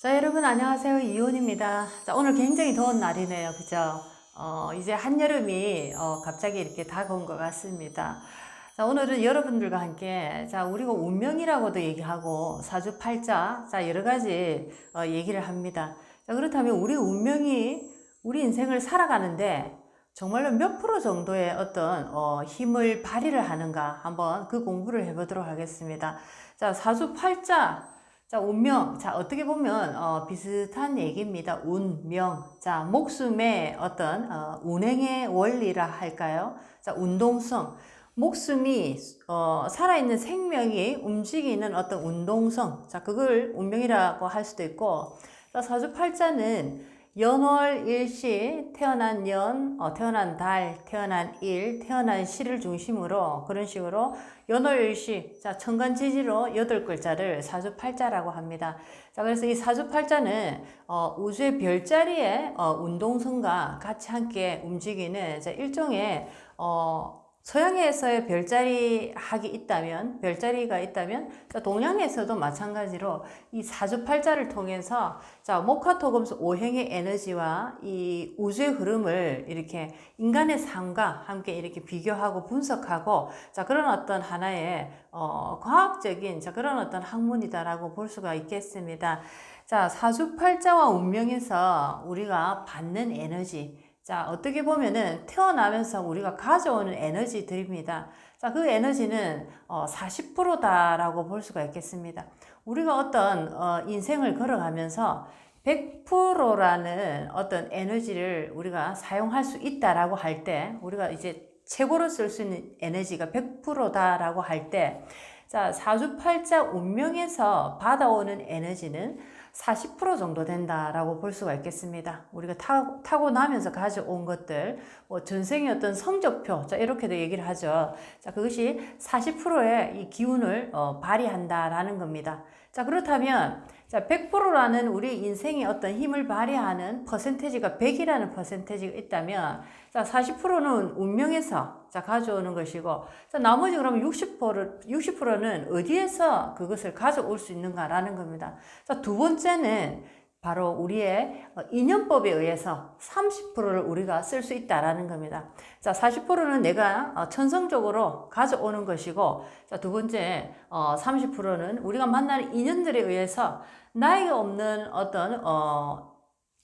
자, 여러분 안녕하세요. 이혼입니다. 자, 오늘 굉장히 더운 날이네요. 그죠? 어, 이제 한여름이 어, 갑자기 이렇게 다가온 것 같습니다. 자, 오늘은 여러분들과 함께 자, 우리가 운명이라고도 얘기하고 사주팔자 자, 여러 가지 어, 얘기를 합니다. 자, 그렇다면 우리 운명이 우리 인생을 살아가는데 정말로 몇 프로 정도의 어떤 어, 힘을 발휘를 하는가 한번 그 공부를 해보도록 하겠습니다. 자, 사주팔자 자, 운명. 자, 어떻게 보면, 어, 비슷한 얘기입니다. 운명. 자, 목숨의 어떤, 어, 운행의 원리라 할까요? 자, 운동성. 목숨이, 어, 살아있는 생명이 움직이는 어떤 운동성. 자, 그걸 운명이라고 할 수도 있고, 자, 사주팔자는 연월 일시 태어난 연, 어, 태어난 달, 태어난 일, 태어난 시를 중심으로 그런 식으로 연월 일시, 자 천간지지로 여덟 글자를 사주팔자라고 합니다. 자 그래서 이 사주팔자는 어, 우주의 별자리의 어, 운동성과 같이 함께 움직이는 자, 일종의 어, 서양에서의 별자리 학이 있다면, 별자리가 있다면, 자, 동양에서도 마찬가지로 이 사주팔자를 통해서, 자, 목화토금수 오행의 에너지와 이 우주의 흐름을 이렇게 인간의 삶과 함께 이렇게 비교하고 분석하고, 자, 그런 어떤 하나의, 어, 과학적인, 자, 그런 어떤 학문이다라고 볼 수가 있겠습니다. 자, 사주팔자와 운명에서 우리가 받는 에너지, 자, 어떻게 보면은 태어나면서 우리가 가져오는 에너지들입니다. 자, 그 에너지는 어, 40%다라고 볼 수가 있겠습니다. 우리가 어떤 어, 인생을 걸어가면서 100%라는 어떤 에너지를 우리가 사용할 수 있다라고 할 때, 우리가 이제 최고로 쓸 수 있는 에너지가 100%다라고 할 때, 자, 사주팔자 운명에서 받아오는 에너지는 40% 정도 된다라고 볼 수가 있겠습니다. 우리가 타, 타고 나면서 가져온 것들, 뭐 전생의 어떤 성적표, 자, 이렇게도 얘기를 하죠. 자, 그것이 40%의 이 기운을 어, 발휘한다라는 겁니다. 자, 그렇다면, 자, 100%라는 우리 인생의 어떤 힘을 발휘하는 퍼센테지가 100이라는 퍼센테지가 있다면, 자, 40%는 운명에서 자, 가져오는 것이고, 자, 나머지 그러면 60%, 60%는 어디에서 그것을 가져올 수 있는가라는 겁니다. 자, 두 번째는 바로 우리의 어, 인연법에 의해서 30%를 우리가 쓸 수 있다라는 겁니다. 자, 40%는 내가 어, 천성적으로 가져오는 것이고, 자, 두 번째, 30%는 우리가 만나는 인연들에 의해서 나에게 없는 어떤, 어,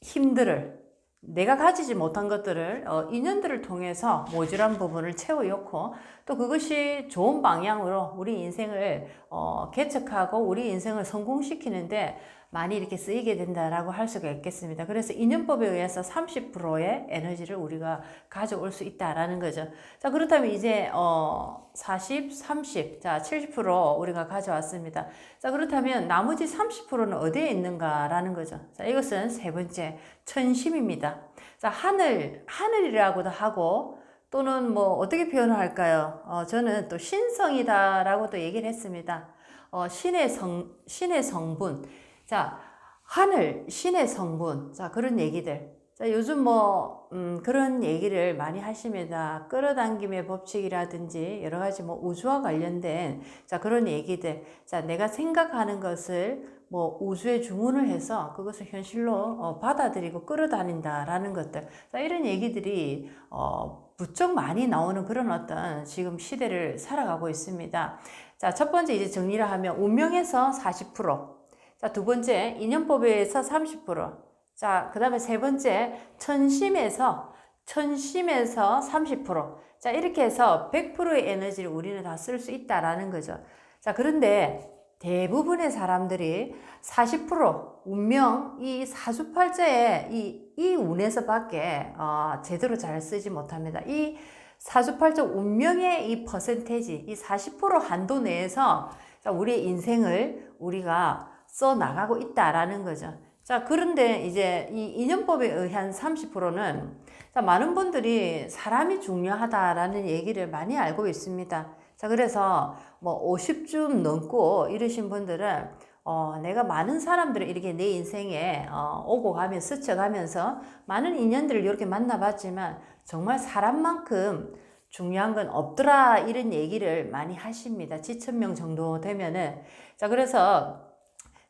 힘들을 내가 가지지 못한 것들을 어, 인연들을 통해서 모질한 부분을 채워놓고 또 그것이 좋은 방향으로 우리 인생을 어, 개척하고 우리 인생을 성공시키는데 많이 이렇게 쓰이게 된다라고 할 수가 있겠습니다. 그래서 인연법에 의해서 30%의 에너지를 우리가 가져올 수 있다라는 거죠. 자, 그렇다면 이제, 어, 40, 30, 자, 70% 우리가 가져왔습니다. 자, 그렇다면 나머지 30%는 어디에 있는가라는 거죠. 자, 이것은 세 번째, 천심입니다. 자, 하늘, 하늘이라고도 하고, 또는 뭐 어떻게 표현을 할까요? 어, 저는 또 신성이다라고도 얘기를 했습니다. 어, 신의 성, 신의 성분. 자, 하늘, 신의 성분. 자, 그런 얘기들. 자, 요즘 뭐, 음, 그런 얘기를 많이 하십니다. 끌어당김의 법칙이라든지 여러 가지 뭐 우주와 관련된 자, 그런 얘기들. 자, 내가 생각하는 것을 뭐 우주에 주문을 해서 그것을 현실로 어, 받아들이고 끌어다닌다라는 것들. 자, 이런 얘기들이 어, 부쩍 많이 나오는 그런 어떤 지금 시대를 살아가고 있습니다. 자, 첫 번째 이제 정리를 하면 운명에서 40%. 자, 두 번째, 인연법에서 30%. 자, 그 다음에 세 번째, 천심에서, 천심에서 30%. 자, 이렇게 해서 100%의 에너지를 우리는 다 쓸 수 있다라는 거죠. 자, 그런데 대부분의 사람들이 40% 운명, 이 사주팔자의 이, 이 운에서 밖에, 어, 제대로 잘 쓰지 못합니다. 이 사주팔자 운명의 이 퍼센테지, 이 40% 한도 내에서 우리의 인생을 우리가 써 나가고 있다라는 거죠. 자, 그런데 이제 이 인연법에 의한 30%는 자, 많은 분들이 사람이 중요하다라는 얘기를 많이 알고 있습니다. 자, 그래서 뭐 50쯤 넘고 이러신 분들은 어, 내가 많은 사람들을 이렇게 내 인생에 어, 오고 가면 스쳐가면서 많은 인연들을 이렇게 만나봤지만 정말 사람만큼 중요한 건 없더라 이런 얘기를 많이 하십니다. 지천명 정도 되면은 자 그래서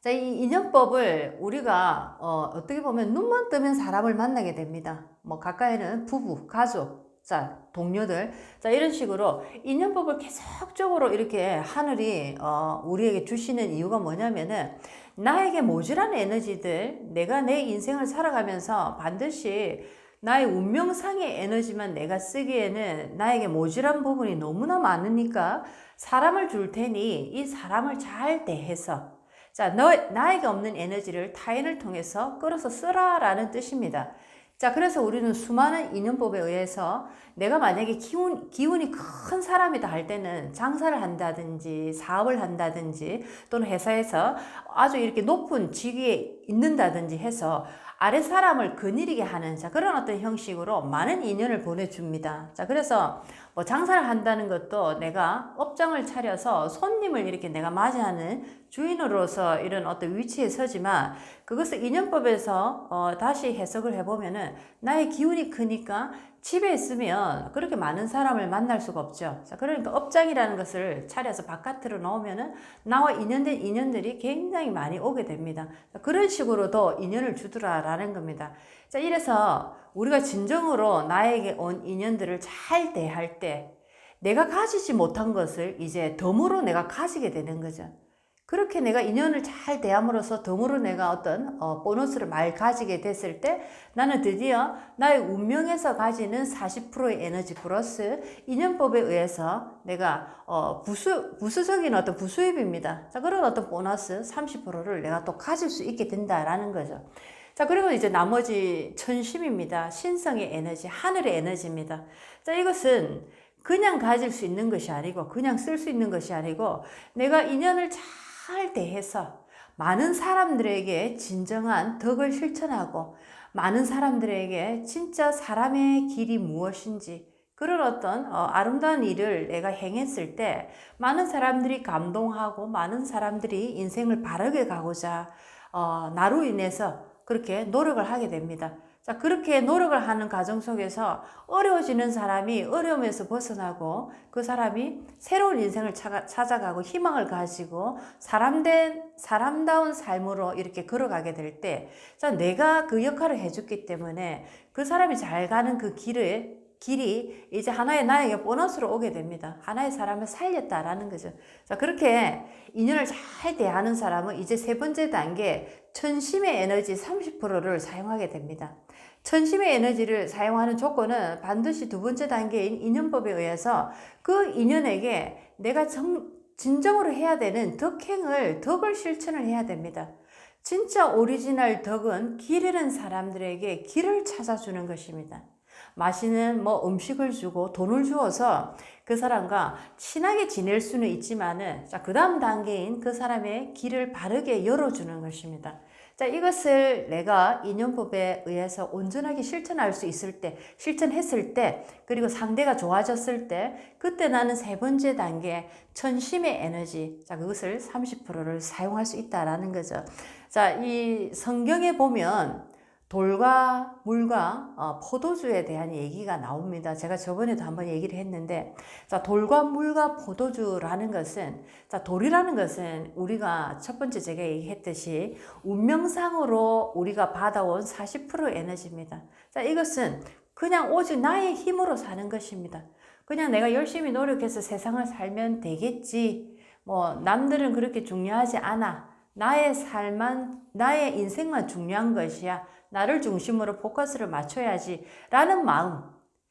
자, 이 인연법을 우리가 어, 어떻게 보면 눈만 뜨면 사람을 만나게 됩니다. 뭐 가까이는 부부, 가족, 자, 동료들. 자, 이런 식으로 인연법을 계속적으로 이렇게 하늘이 어, 우리에게 주시는 이유가 뭐냐면은 나에게 모자란 에너지들, 내가 내 인생을 살아가면서 반드시 나의 운명상의 에너지만 내가 쓰기에는 나에게 모자란 부분이 너무나 많으니까 사람을 줄 테니 이 사람을 잘 대해서 자, 너, 나에게 없는 에너지를 타인을 통해서 끌어서 쓰라라는 뜻입니다. 자, 그래서 우리는 수많은 인연법에 의해서 내가 만약에 기운, 기운이 큰 사람이다 할 때는 장사를 한다든지 사업을 한다든지 또는 회사에서 아주 이렇게 높은 직위에 있는다든지 해서 아래 사람을 거느리게 하는 자, 그런 어떤 형식으로 많은 인연을 보내줍니다. 자, 그래서 뭐 장사를 한다는 것도 내가 업장을 차려서 손님을 이렇게 내가 맞이하는 주인으로서 이런 어떤 위치에 서지만 그것을 인연법에서 어, 다시 해석을 해보면은 나의 기운이 크니까 집에 있으면 그렇게 많은 사람을 만날 수가 없죠. 자, 그러니까 업장이라는 것을 차려서 바깥으로 나오면은 나와 인연된 인연들이 굉장히 많이 오게 됩니다. 자, 그런 식으로도 인연을 주더라라는 겁니다. 자, 이래서 우리가 진정으로 나에게 온 인연들을 잘 대할 때 내가 가지지 못한 것을 이제 덤으로 내가 가지게 되는 거죠. 그렇게 내가 인연을 잘 대함으로써 덤으로 내가 어떤 어, 보너스를 많이 가지게 됐을 때 나는 드디어 나의 운명에서 가지는 40%의 에너지 플러스 인연법에 의해서 내가 어, 부수, 부수적인 어떤 부수입입니다. 자, 그런 어떤 보너스 30%를 내가 또 가질 수 있게 된다라는 거죠. 자, 그리고 이제 나머지 천심입니다. 신성의 에너지, 하늘의 에너지입니다. 자, 이것은 그냥 가질 수 있는 것이 아니고, 그냥 쓸 수 있는 것이 아니고, 내가 인연을 잘 대해서 많은 사람들에게 진정한 덕을 실천하고, 많은 사람들에게 진짜 사람의 길이 무엇인지, 그런 어떤 어, 아름다운 일을 내가 행했을 때 많은 사람들이 감동하고 많은 사람들이 인생을 바르게 가고자 어, 나로 인해서 그렇게 노력을 하게 됩니다. 자, 그렇게 노력을 하는 과정 속에서 어려워지는 사람이 어려움에서 벗어나고 그 사람이 새로운 인생을 찾아가고 희망을 가지고 사람된, 사람다운 삶으로 이렇게 걸어가게 될 때, 자, 내가 그 역할을 해줬기 때문에 그 사람이 잘 가는 그 길을 길이 이제 하나의 나에게 보너스로 오게 됩니다. 하나의 사람을 살렸다라는 거죠. 자, 그렇게 인연을 잘 대하는 사람은 이제 세 번째 단계 천심의 에너지 30%를 사용하게 됩니다. 천심의 에너지를 사용하는 조건은 반드시 두 번째 단계인 인연법에 의해서 그 인연에게 내가 정, 진정으로 해야 되는 덕행을, 덕을 실천을 해야 됩니다. 진짜 오리지널 덕은 길 잃은 사람들에게 길을 찾아주는 것입니다. 맛있는 뭐 음식을 주고 돈을 주어서 그 사람과 친하게 지낼 수는 있지만은 자, 그 다음 단계인 그 사람의 길을 바르게 열어주는 것입니다. 자, 이것을 내가 인연법에 의해서 온전하게 실천할 수 있을 때, 실천했을 때, 그리고 상대가 좋아졌을 때, 그때 나는 세 번째 단계, 천심의 에너지, 자, 그것을 30%를 사용할 수 있다라는 거죠. 자, 이 성경에 보면 돌과 물과 어, 포도주에 대한 얘기가 나옵니다. 제가 저번에도 한번 얘기를 했는데, 자, 돌과 물과 포도주라는 것은, 자, 돌이라는 것은 우리가 첫 번째 제가 얘기했듯이 운명상으로 우리가 받아온 40% 에너지입니다. 자, 이것은 그냥 오직 나의 힘으로 사는 것입니다. 그냥 내가 열심히 노력해서 세상을 살면 되겠지. 뭐, 남들은 그렇게 중요하지 않아. 나의 삶만, 나의 인생만 중요한 것이야. 나를 중심으로 포커스를 맞춰야지 라는 마음.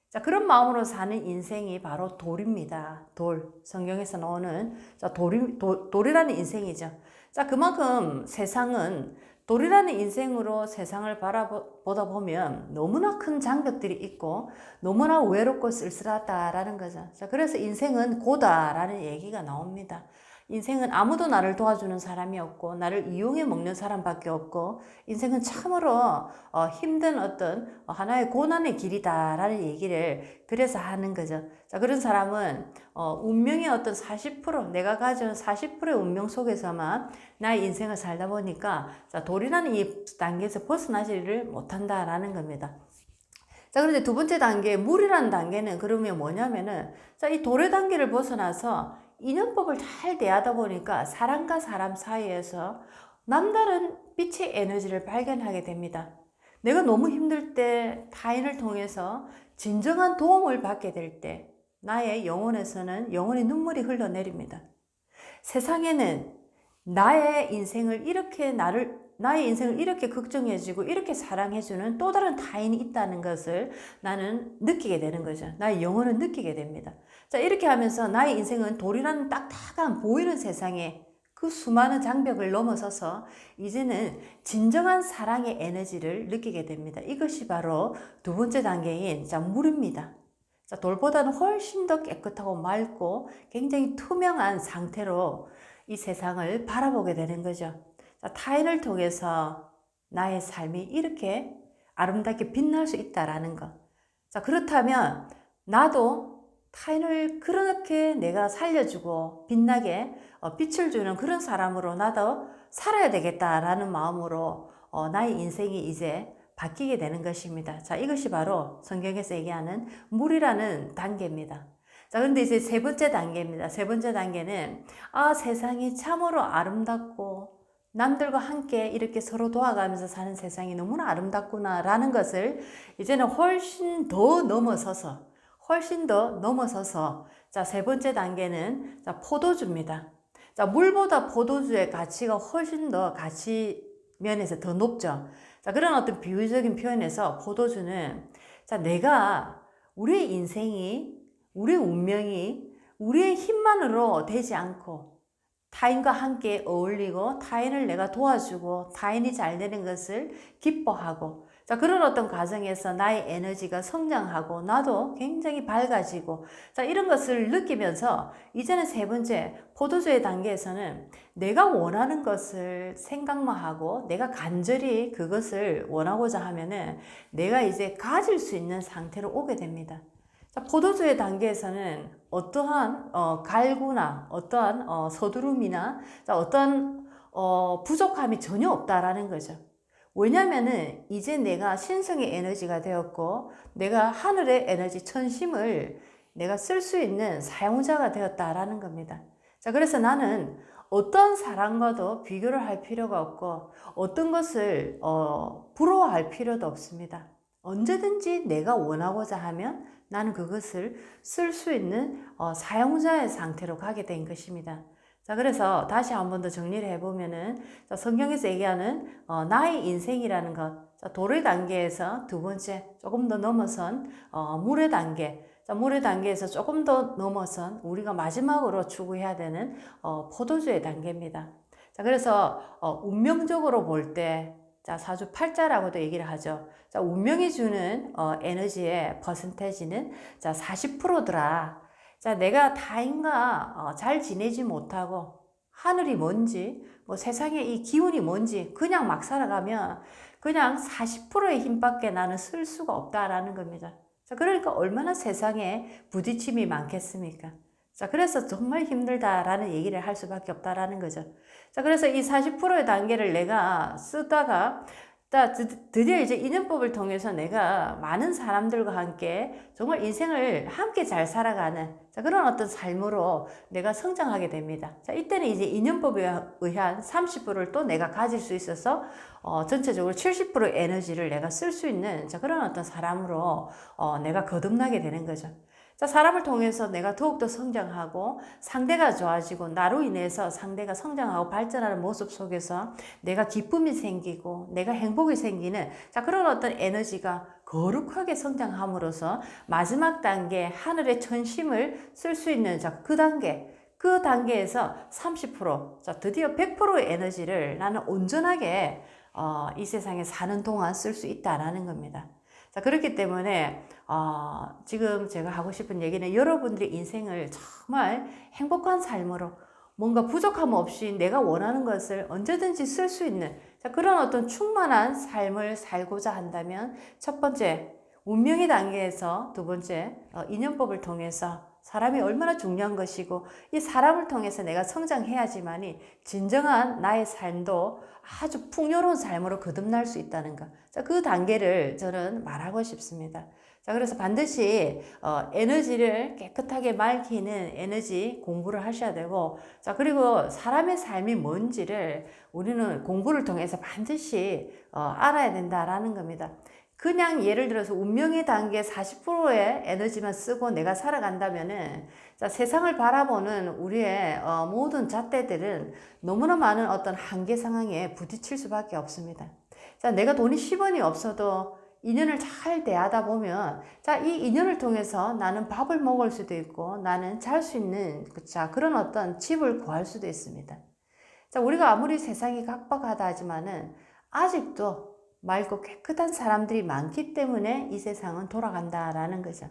자, 그런 마음으로 사는 인생이 바로 돌입니다. 돌. 성경에서 나오는 자, 돌이, 돌, 돌이라는 인생이죠. 자, 그만큼 세상은 돌이라는 인생으로 세상을 바라보다 보면 너무나 큰 장벽들이 있고 너무나 외롭고 쓸쓸하다라는 거죠. 자, 그래서 인생은 고다라는 얘기가 나옵니다. 인생은 아무도 나를 도와주는 사람이 없고 나를 이용해 먹는 사람밖에 없고 인생은 참으로 어, 힘든 어떤 하나의 고난의 길이다라는 얘기를 그래서 하는 거죠. 자 그런 사람은 어, 운명의 어떤 40% 내가 가진 40%의 운명 속에서만 나의 인생을 살다 보니까 자 돌이라는 이 단계에서 벗어나지를 못한다라는 겁니다. 자, 그런데 두 번째 단계, 물이라는 단계는 그러면 뭐냐면은, 자, 이 도래 단계를 벗어나서 인연법을 잘 대하다 보니까 사람과 사람 사이에서 남다른 빛의 에너지를 발견하게 됩니다. 내가 너무 힘들 때 타인을 통해서 진정한 도움을 받게 될 때 나의 영혼에서는 영혼의 눈물이 흘러내립니다. 세상에는 나의 인생을 이렇게 나를 나의 인생을 이렇게 걱정해주고 이렇게 사랑해주는 또 다른 타인이 있다는 것을 나는 느끼게 되는 거죠. 나의 영혼은 느끼게 됩니다. 자, 이렇게 하면서 나의 인생은 돌이라는 딱딱한 보이는 세상에 그 수많은 장벽을 넘어서서 이제는 진정한 사랑의 에너지를 느끼게 됩니다. 이것이 바로 두 번째 단계인 자, 물입니다. 자, 돌보다는 훨씬 더 깨끗하고 맑고 굉장히 투명한 상태로 이 세상을 바라보게 되는 거죠. 자, 타인을 통해서 나의 삶이 이렇게 아름답게 빛날 수 있다라는 것. 자, 그렇다면 나도 타인을 그렇게 내가 살려주고 빛나게 어, 빛을 주는 그런 사람으로 나도 살아야 되겠다라는 마음으로 어, 나의 인생이 이제 바뀌게 되는 것입니다. 자, 이것이 바로 성경에서 얘기하는 물이라는 단계입니다. 자, 그런데 이제 세 번째 단계입니다. 세 번째 단계는, 아, 세상이 참으로 아름답고, 남들과 함께 이렇게 서로 도와가면서 사는 세상이 너무나 아름답구나라는 것을 이제는 훨씬 더 넘어서서, 훨씬 더 넘어서서, 자, 세 번째 단계는, 자, 포도주입니다. 자, 물보다 포도주의 가치가 훨씬 더 가치 면에서 더 높죠. 자, 그런 어떤 비유적인 표현에서 포도주는 자, 내가 우리의 인생이 우리의 운명이 우리의 힘만으로 되지 않고 타인과 함께 어울리고 타인을 내가 도와주고 타인이 잘 되는 것을 기뻐하고 자, 그런 어떤 과정에서 나의 에너지가 성장하고 나도 굉장히 밝아지고 자, 이런 것을 느끼면서 이제는 세 번째 포도주의 단계에서는 내가 원하는 것을 생각만 하고 내가 간절히 그것을 원하고자 하면은 내가 이제 가질 수 있는 상태로 오게 됩니다. 자, 포도주의 단계에서는 어떠한 어, 갈구나 어떠한 어, 서두름이나 자, 어떠한 어, 부족함이 전혀 없다라는 거죠. 왜냐면은 이제 내가 신성의 에너지가 되었고 내가 하늘의 에너지 천심을 내가 쓸 수 있는 사용자가 되었다라는 겁니다. 자, 그래서 나는 어떤 사람과도 비교를 할 필요가 없고 어떤 것을 어, 부러워할 필요도 없습니다. 언제든지 내가 원하고자 하면 나는 그것을 쓸 수 있는 어, 사용자의 상태로 가게 된 것입니다. 자, 그래서 다시 한 번 더 정리를 해보면은, 자, 성경에서 얘기하는, 어, 나의 인생이라는 것, 자, 도의 단계에서 두 번째, 조금 더 넘어선, 어, 물의 단계, 자, 물의 단계에서 조금 더 넘어선 우리가 마지막으로 추구해야 되는, 어, 포도주의 단계입니다. 자, 그래서, 어, 운명적으로 볼 때, 자, 사주 팔자라고도 얘기를 하죠. 자, 운명이 주는, 어, 에너지의 퍼센테이지는, 자, 40%더라. 자, 내가 타인과 어, 잘 지내지 못하고 하늘이 뭔지, 뭐 세상의 이 기운이 뭔지 그냥 막 살아가면 그냥 40%의 힘밖에 나는 쓸 수가 없다라는 겁니다. 자, 그러니까 얼마나 세상에 부딪힘이 많겠습니까? 자, 그래서 정말 힘들다라는 얘기를 할 수밖에 없다라는 거죠. 자, 그래서 이 40%의 단계를 내가 쓰다가 자, 드디어 이제 인연법을 통해서 내가 많은 사람들과 함께 정말 인생을 함께 잘 살아가는 자, 그런 어떤 삶으로 내가 성장하게 됩니다. 자, 이때는 이제 인연법에 의한 30%를 또 내가 가질 수 있어서 어, 전체적으로 70%의 에너지를 내가 쓸 수 있는 자, 그런 어떤 사람으로 어, 내가 거듭나게 되는 거죠. 자, 사람을 통해서 내가 더욱더 성장하고 상대가 좋아지고 나로 인해서 상대가 성장하고 발전하는 모습 속에서 내가 기쁨이 생기고 내가 행복이 생기는 자, 그런 어떤 에너지가 거룩하게 성장함으로써 마지막 단계 하늘의 천심을 쓸 수 있는 자, 그 단계 그 단계에서 30% 자, 드디어 100%의 에너지를 나는 온전하게 어, 이 세상에 사는 동안 쓸 수 있다라는 겁니다. 자, 그렇기 때문에, 어, 지금 제가 하고 싶은 얘기는 여러분들의 인생을 정말 행복한 삶으로 뭔가 부족함 없이 내가 원하는 것을 언제든지 쓸 수 있는 자, 그런 어떤 충만한 삶을 살고자 한다면 첫 번째, 운명의 단계에서 두 번째, 어, 인연법을 통해서 사람이 얼마나 중요한 것이고 이 사람을 통해서 내가 성장해야지만이 진정한 나의 삶도 아주 풍요로운 삶으로 거듭날 수 있다는 것. 자, 그 단계를 저는 말하고 싶습니다. 자, 그래서 반드시 어, 에너지를 깨끗하게 맑히는 에너지 공부를 하셔야 되고, 자, 그리고 사람의 삶이 뭔지를 우리는 공부를 통해서 반드시 어, 알아야 된다라는 겁니다. 그냥 예를 들어서 운명의 단계 40%의 에너지만 쓰고 내가 살아간다면은 자, 세상을 바라보는 우리의 어, 모든 잣대들은 너무나 많은 어떤 한계 상황에 부딪힐 수밖에 없습니다. 자, 내가 돈이 10원이 없어도 인연을 잘 대하다 보면 자, 이 인연을 통해서 나는 밥을 먹을 수도 있고 나는 잘 수 있는 자, 그런 어떤 집을 구할 수도 있습니다. 자, 우리가 아무리 세상이 각박하다 하지만은 아직도 맑고 깨끗한 사람들이 많기 때문에 이 세상은 돌아간다라는 거죠.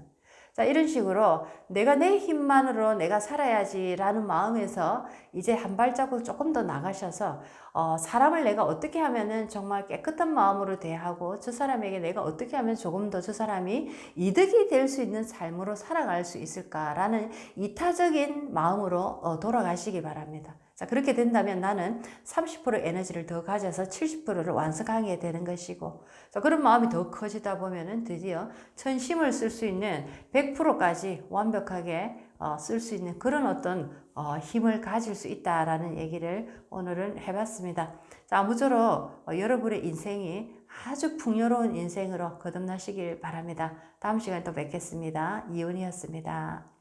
자, 이런 식으로 내가 내 힘만으로 내가 살아야지라는 마음에서 이제 한 발자국 조금 더 나가셔서 어, 사람을 내가 어떻게 하면은 정말 깨끗한 마음으로 대하고 저 사람에게 내가 어떻게 하면 조금 더 저 사람이 이득이 될 수 있는 삶으로 살아갈 수 있을까라는 이타적인 마음으로 어, 돌아가시기 바랍니다. 자, 그렇게 된다면 나는 30% 에너지를 더 가져서 70%를 완성하게 되는 것이고, 자, 그런 마음이 더 커지다 보면은 드디어 천심을 쓸 수 있는 100%까지 완벽하게 어, 쓸 수 있는 그런 어떤 어, 힘을 가질 수 있다라는 얘기를 오늘은 해봤습니다. 자, 아무쪼록 어, 여러분의 인생이 아주 풍요로운 인생으로 거듭나시길 바랍니다. 다음 시간에 또 뵙겠습니다. 이은이었습니다.